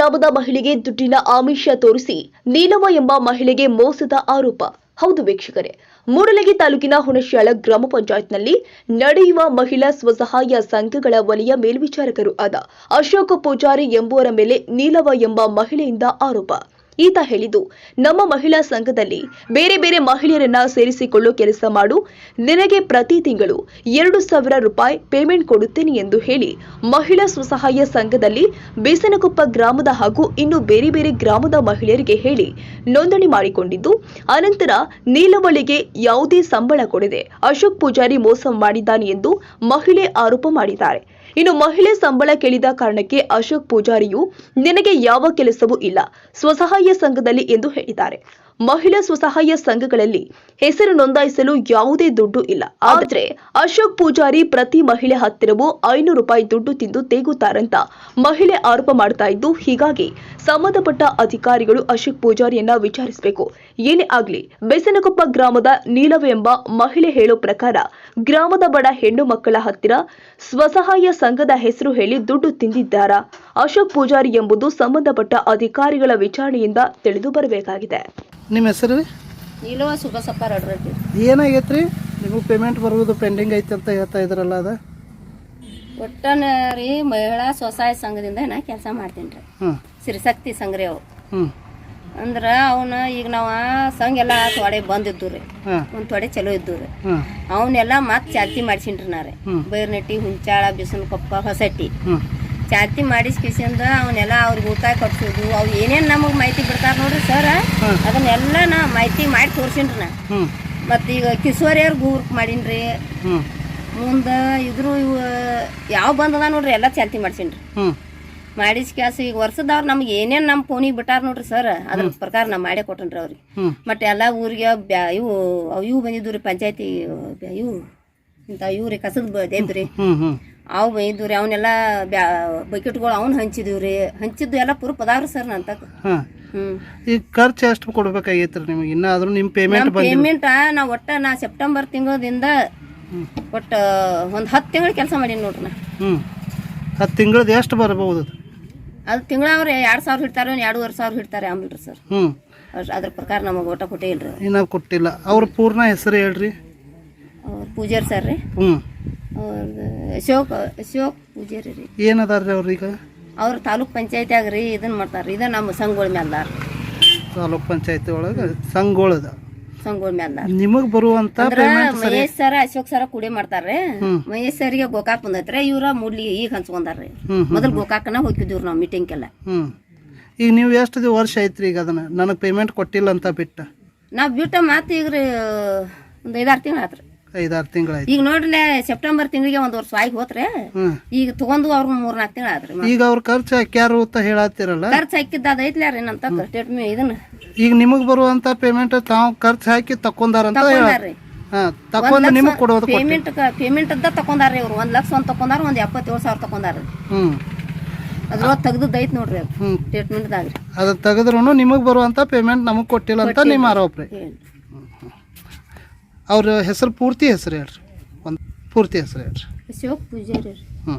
ಗ್ರಾಮದ ಮಹಿಳೆಗೆ ದುಡ್ಡಿನ ಆಮಿಷ ತೋರಿಸಿ ನೀಲವ ಎಂಬ ಮಹಿಳೆಗೆ ಮೋಸದ ಆರೋಪ. ಹೌದು ವೀಕ್ಷಕರೇ, ಮೂಡಲಗಿ ತಾಲೂಕಿನ ಹುಣಶ್ಯಾಳ ಗ್ರಾಮ ಪಂಚಾಯತ್ನಲ್ಲಿ ನಡೆಯುವ ಮಹಿಳಾ ಸ್ವಸಹಾಯ ಸಂಘಗಳ ವಲಯ ಮೇಲ್ವಿಚಾರಕರು ಆದ ಅಶೋಕ ಪೂಜಾರಿ ಎಂಬುವರ ಮೇಲೆ ನೀಲವ ಎಂಬ ಮಹಿಳೆಯಿಂದ ಆರೋಪ. ಈತ ಹೇಳಿದ್ದು, ನಮ್ಮ ಮಹಿಳಾ ಸಂಘದಲ್ಲಿ ಬೇರೆ ಬೇರೆ ಮಹಿಳೆಯರನ್ನ ಸೇರಿಸಿಕೊಳ್ಳೋ ಕೆಲಸ ಮಾಡು, ನಿನಗೆ ಪ್ರತಿ ತಿಂಗಳು ಎರಡು ಸಾವಿರ ರೂಪಾಯಿ ಪೇಮೆಂಟ್ ಕೊಡುತ್ತೇನೆ ಎಂದು ಹೇಳಿ ಮಹಿಳಾ ಸ್ವಸಹಾಯ ಸಂಘದಲ್ಲಿ ಬೇಸನಕೊಪ್ಪ ಗ್ರಾಮದ ಹಾಗೂ ಇನ್ನು ಬೇರೆ ಬೇರೆ ಗ್ರಾಮದ ಮಹಿಳೆಯರಿಗೆ ಹೇಳಿ ನೋಂದಣಿ ಮಾಡಿಕೊಂಡಿದ್ದು, ಅನಂತರ ನೀಲವಳಿಗೆ ಯಾವುದೇ ಸಂಬಳ ಕೊಡದೆ ಅಶೋಕ್ ಪೂಜಾರಿ ಮೋಸ ಮಾಡಿದ್ದಾನೆ ಎಂದು ಮಹಿಳೆ ಆರೋಪ ಮಾಡಿದ್ದಾರೆ. ಇನ್ನು ಮಹಿಳೆ ಸಂಬಳ ಕೇಳಿದ ಕಾರಣಕ್ಕೆ ಅಶೋಕ್ ಪೂಜಾರಿಯು ನಿನಗೆ ಯಾವ ಕೆಲಸವೂ ಇಲ್ಲ, ಸ್ವಸಹಾಯ ಸಂಘದಲ್ಲಿ ಎಂದು ಹೇಳಿದ್ದಾರೆ. ಮಹಿಳಾ ಸ್ವಸಹಾಯ ಸಂಘಗಳಲ್ಲಿ ಹೆಸರು ನೋಂದಾಯಿಸಲು ಯಾವುದೇ ದುಡ್ಡು ಇಲ್ಲ. ಆದರೆ ಅಶೋಕ್ ಪೂಜಾರಿ ಪ್ರತಿ ಮಹಿಳೆ ಹತ್ತಿರವೂ ಐನೂರು ರೂಪಾಯಿ ದುಡ್ಡು ತಿಂದು ತೇಗುತ್ತಾರಂತ ಮಹಿಳೆ ಆರೋಪ ಮಾಡ್ತಾ ಇದ್ದು, ಹೀಗಾಗಿ ಸಂಬಂಧಪಟ್ಟ ಅಧಿಕಾರಿಗಳು ಅಶೋಕ್ ಪೂಜಾರಿಯನ್ನ ವಿಚಾರಿಸಬೇಕು. ಏನೇ ಆಗ್ಲಿ, ಬೆಸನಕೊಪ್ಪ ಗ್ರಾಮದ ನೀಲವ ಎಂಬ ಮಹಿಳೆ ಹೇಳೋ ಪ್ರಕಾರ ಗ್ರಾಮದ ಬಡ ಹೆಣ್ಣು ಮಕ್ಕಳ ಹತ್ತಿರ ಸ್ವಸಹಾಯ ಸಂಘದ ಹೆಸರು ಹೇಳಿ ದುಡ್ಡು ತಿಂದಿದ್ದಾರಾ? ಅಶೋಕ್ ಪೂಜಾರಿ ಎಂಬುದು ಸಂಬಂಧಪಟ್ಟ ಅಧಿಕಾರಿಗಳ ವಿಚಾರಣೆಯಿಂದ ತಿಳಿದು ಬರಬೇಕಾಗಿದೆ. ನಿಮ್ಮ ಹೆಸರು ರೀ? ಇಲ್ಲವ ಸುಬಸಪ್ಪ ರಡ್ರಡ್ಡಿ. ಏನಾಗೈತೆ ರೀ ನಿಮಗೆ ಪೇಮೆಂಟ್ ಬರುವುದು ಪೆಂಡಿಂಗ್ ಐತೆ ಅಂತ ಹೇಳ್ತಾ ಇದ್ರಲ್ಲ ಅದ? ಒಟ್ಟನ ರೀ ಮಹಿಳಾ ಸ್ವಸಹಾಯ ಸಂಘದಿಂದ ನಾ ಕೆಲಸ ಮಾಡ್ತೀನಿ ರೀ. ಹ್ಞೂ ಸಿರಿಸಕ್ತಿ ಸಂಘರಿ ಅವು. ಹ್ಞೂ ಅಂದ್ರೆ ಅವನ್ನ ಈಗ ನಾವು ಸಂಘ ಎಲ್ಲ ತೊಡೆ ಬಂದಿದ್ದು ರೀ. ಹಾಂ. ಒಂದು ತೊಡೆ ಚಲೋ ಇದ್ದು ರೀ. ಹ್ಞೂ ಅವನ್ನೆಲ್ಲ ಮತ್ತೆ ಚಾಲ್ತಿ ಮಾಡಿಸಿನ್ರಿ ನಾ ರೀ. ಹ್ಮ್. ಬೈರ್ನಟ್ಟಿ ಹುಂಚಾಳ ಬಿಸನಕೊಪ್ಪ ಹೊಸಟ್ಟಿ. ಹ್ಞೂ ಚಾಲ್ತಿ ಮಾಡಿಸ್ಕಿಸಿಂದ ಅವನ್ನೆಲ್ಲ ಅವ್ರಿಗೆ ಊಟ ಕಟ್ಸೋದು ಅವು ಏನೇನು ನಮಗೆ ಮಾಹಿತಿ ಬಿಡ್ತಾರೆ ನೋಡ್ರಿ ಸರ್ ಹ್ಮ್. ಅದನ್ನೆಲ್ಲ ನಾ ಮಾಹಿತಿ ಮಾಡಿ ತೋರ್ಸಿನ್ರಿ ನಾ. ಮತ್ತು ಈಗ ಕಿಶೋರಿಯರ್ ಗ್ರೂಪ್ ಮಾಡೀನಿ ಹ್ಞೂ ಮುಂದೆ ಇದ್ರು ಇವು ಯಾವ ಬಂದದ ನೋಡ್ರಿ ಎಲ್ಲ ಚಾಲ್ತಿ ಮಾಡ್ಸಿನ್ರಿ. ಮಾಡಿಸ್ ಕ್ಯಾಸ್ ಈಗ ವರ್ಷದವ್ರು ನಮ್ಗೆ ಏನೇನು ನಮ್ಮ ಫೋನಿಗೆ ಬಿಟ್ಟಾರ ನೋಡ್ರಿ ಸರ್ ಅದ್ರ ಪ್ರಕಾರ ನಾ ಮಾಡೇ ಕೊಟ್ಟನ್ರಿ ಅವ್ರಿಗೆ ಮತ್ತೆ ಎಲ್ಲ ಊರಿಗೆ ಬ್ಯಾ ಇವು ಅವು ಇವು ಬಂದಿದ್ದು ರೀ ಪಂಚಾಯತಿ ಇವು ಇಂಥ ಇವ್ರಿ ರೀ ಕಸದ ಬದೇದು ರೀ ಹ್ಞೂ ಹ್ಞೂ ಅವು ಬಂದಿದ್ದು ರೀ ಅವನ್ನೆಲ್ಲ ಬ್ಯಾ ಬಕೆಟ್ಗಳು ಅವ್ನು ಹಂಚಿದೀವಿ ರೀ ಹಂಚಿದ್ದು ಎಲ್ಲ ಪೂರ ಪದಾವ್ರಿ ಸರ್ ನನ್ನ ತಕ್ಕ ಹಾಂ ಹ್ಞೂ ಈಗ ಖರ್ಚು ಎಷ್ಟು ಕೊಡ್ಬೇಕಾಗಿತ್ತು ನಿಮಗೆ? ಇನ್ನಾದರೂ ನಿಮ್ಮ ಪೇಮೆಂಟ್ ಬಂದಿಲ್ಲ ಪೇಮೆಂಟ್ ನಾ ಒಟ್ಟ ನಾ ಸೆಪ್ಟೆಂಬರ್ ತಿಂಗಳದಿಂದ ಒಟ್ಟ ಒಂದು ಹತ್ತು ತಿಂಗಳು ಕೆಲಸ ಮಾಡೀನಿ ನೋಡ್ರಿ ನಾ. ಹ್ಞೂ ಹತ್ತು ತಿಂಗಳದ್ದು ಎಷ್ಟು ಬರಬಹುದು? ಅದು ತಿಂಗಳ ಅವ್ರು ಎರಡು ಸಾವಿರ ಹಿಡ್ತಾರೆ ಎರಡೂವರೆ ಸಾವಿರ ಹಿಡ್ತಾರೆ ಆಮೇಲೆ ಸರ್. ಹ್ಞೂ ಅದ್ರ ಪ್ರಕಾರ ನಮಗೆ ಊಟ ಕೊಟ್ಟೇ ಇಲ್ರಿ. ಇನ್ನೂ ಕೊಟ್ಟಿಲ್ಲ. ಅವ್ರ ಪೂರ್ಣ ಹೆಸರು ಹೇಳ್ರಿ. ಅವ್ರ ಪೂಜಾರಿ ಸರ್ ರೀ. ಹ್ಞೂ ಅವ್ರದ್ದು ಅಶೋಕ್ ಅಶೋಕ್ ಪೂಜಾರಿ ರೀ. ಏನದಾರ್ರಿ ಅವ್ರೀಗ ಅವ್ರ ತಾಲೂಕ್ ಪಂಚಾಯತ್ಯಾಗ ರೀ ಇದನ್ನ ಮಾಡ್ತಾರೆ ಇದು ನಮ್ಮ ಸಂಘಗಳ ಮೇಲೆ ತಾಲೂಕ್ ಪಂಚಾಯತಿ ಒಳಗೆ ಸಂಘಗಳದ ಸಂಘಗಳ ಮೇಲ್ದಾರ ನಿಮಗೆ ಬರುವಂತ ಅಂದ್ರ ಮಹೇಶ್ ಸರ್ ಅಶೋಕ್ ಸರ ಕೂಡಿ ಮಾಡ್ತಾರ್ರಿ ಹ್ಮ್. ಮಹೇಶ್ ಸರ್ಗೆ ಗೋಕಾಕ್ ಬಂದೈತ್ರಿ. ಇವ್ರ ಮೂಡ್ಲಿ ಈಗ ಹಂಚ್ಕೊಂಡಾರ್ರಿ ಹ್ಮ್, ಮೊದಲು ಗೋಕಾಕನ ಹೋಗಿದ್ವಿ ನಾವು ಮೀಟಿಂಗ್ಗೆಲ್ಲ ಹ್ಞೂ ಈಗ ನೀವು ಎಷ್ಟು ವರ್ಷ ಐತ್ರಿ ಈಗ ಅದನ್ನ? ನನಗೆ ಪೇಮೆಂಟ್ ಕೊಟ್ಟಿಲ್ಲ ಅಂತ ಬಿಟ್ಟ. ನಾವು ಬಿಟ್ಟ ಮಾತು ಈಗ ರೀ ಒಂದು ಐದಾರು ತಿಂಗಳು ಆತ್ರಿ. ಐದಾರು ತಿಂಗಳಾಯ್ತು. ಈಗ ನೋಡ್ರಿ ಸೆಪ್ಟೆಂಬರ್ ತಿಂಗಳಿಗೆ ಒಂದು ವರ್ಷ ಆಗಿ ಹೋತ್ರಿ ಈಗ ತಗೊಂಡು ಅವ್ರ ಮೂರ್ನಾಲ್ಕು ತಿಂಗಳು ಆದ್ರಿ ಈಗ ಅವ್ರ ಖರ್ಚು ಹಾಕ್ಯಾರು ಅಂತ ಹೇಳತ್ತಿರಲ್ಲ ಖರ್ಚು ಹಾಕಿದ್ದ ಅದ ಐತ್ಲ ರೀ ತಕ್ಕ ಸ್ಟೇಟ್ಮೆ ಇದನ್ನ. ಈಗ ನಿಮಗ್ ಬರುವಂತ ಪೇಮೆಂಟ್ ತಾವು ಖರ್ಚು ಹಾಕಿ ತಕೊಂಡಾರ ಅಂತ ತಕೊಂಡು ನಿಮಗೆ ಕೊಡೋದು ಪೇಮೆಂಟ್ ಪೇಮೆಂಟ್ ಅದ ತಕೊಂಡಾರ ಇವ್ರು. ಒಂದ್ ಲಕ್ಷ ಒಂದ್ ತಕೊಂಡಾರ ಒಂದ್ ಎಪ್ಪತ್ತೇಳು ಸಾವಿರ ತಕೊಂಡಾರ ಹ್ಮ್. ಅದ್ರ ತೆಗ್ದದ್ದು ಐತ್ ನೋಡ್ರಿ ಅದು ಸ್ಟೇಟ್ಮೆಂಟ್ದಾಗ ರೀ. ಅದು ತೆಗೆದ್ರೂ ನಿಮಗೆ ಬರುವಂಥ ಪೇಮೆಂಟ್ ನಮಗ್ ಕೊಟ್ಟಿಲ್ಲ ಅಂತ ನಿಮ್ಮ ಆರೋಪ ರೀ. ಅವ್ರ ಹೆಸರು ಪೂರ್ತಿ ಹೆಸರು ಹೇಳ್ರಿ. ಒಂದು ಪೂರ್ತಿ ಹೆಸರು ಹೇಳ್ರಿ. ಅಶೋಕ್ ಪೂಜಾರಿ ಹ್ಞೂ